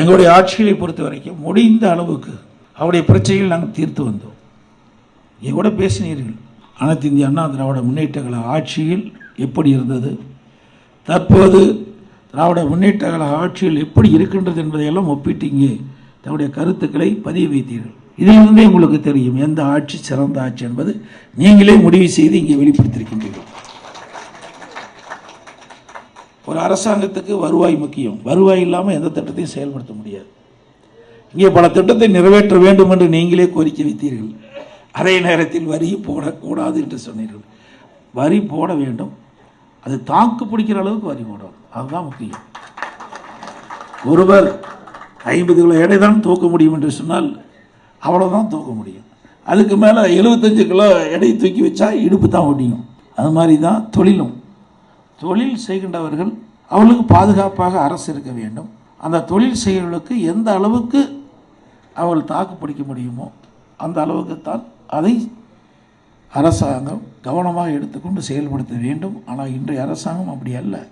எங்களுடைய ஆட்சிகளை பொறுத்த வரைக்கும் முடிந்த அளவுக்கு அவருடைய பிரச்சனைகள் நாங்கள் தீர்த்து வந்தோம். நீங்கள் கூட பேசினீர்கள். அனைத்து இந்திய அண்ணா திராவிட முன்னேற்ற கழக ஆட்சியில் எப்படி இருந்தது? தற்போது திராவிட முன்னேற்ற கழக ஆட்சியில் எப்படி இருக்கின்றது என்பதையெல்லாம் ஒப்பிட்டு இங்கே தன்னுடைய கருத்துக்களை பதிவு வைத்தீர்கள். இதிலிருந்தே உங்களுக்கு தெரியும் எந்த ஆட்சி சிறந்த ஆட்சி என்பது நீங்களே முடிவு செய்து இங்கே வெளிப்படுத்தியிருக்கின்றீர்கள். ஒரு அரசாங்கத்துக்கு வருவாய் முக்கியம். வருவாய் இல்லாமல் எந்த திட்டத்தையும் செயல்படுத்த முடியாது. இங்கே பல திட்டத்தை நிறைவேற்ற வேண்டும் என்று நீங்களே கோரிக்கை வைத்தீர்கள். அதே நேரத்தில் வரி போடக்கூடாது என்று சொன்னீர்கள். வரி போட வேண்டும். அது தாக்கு பிடிக்கிற அளவுக்கு வரி போடணும். அதுதான் முக்கியம். ஒருவர் ஐம்பது கிலோ எடை தான் தூக்க முடியும் என்று சொன்னால் அவ்வளோதான் தூக்க முடியும். அதுக்கு மேலே எழுபத்தஞ்சு கிலோ எடை தூக்கி வச்சா இடுப்பு தான் ஒடியும். அது மாதிரி தான் தொழிலும். தொழில் செய்கின்றவர்கள் அவர்களுக்கு பாதுகாப்பாக அரசு இருக்க வேண்டும். அந்த தொழில் செய்கிறவர்களுக்கு எந்த அளவுக்கு அவர்கள் தாக்கு பிடிக்க முடியுமோ அந்த அளவுக்கு தான் அதை அரசாங்கம் கவனமாக எடுத்துக்கொண்டு செயல்படுத்த வேண்டும். ஆனால் இன்றைய அரசாங்கம் அப்படி அல்ல.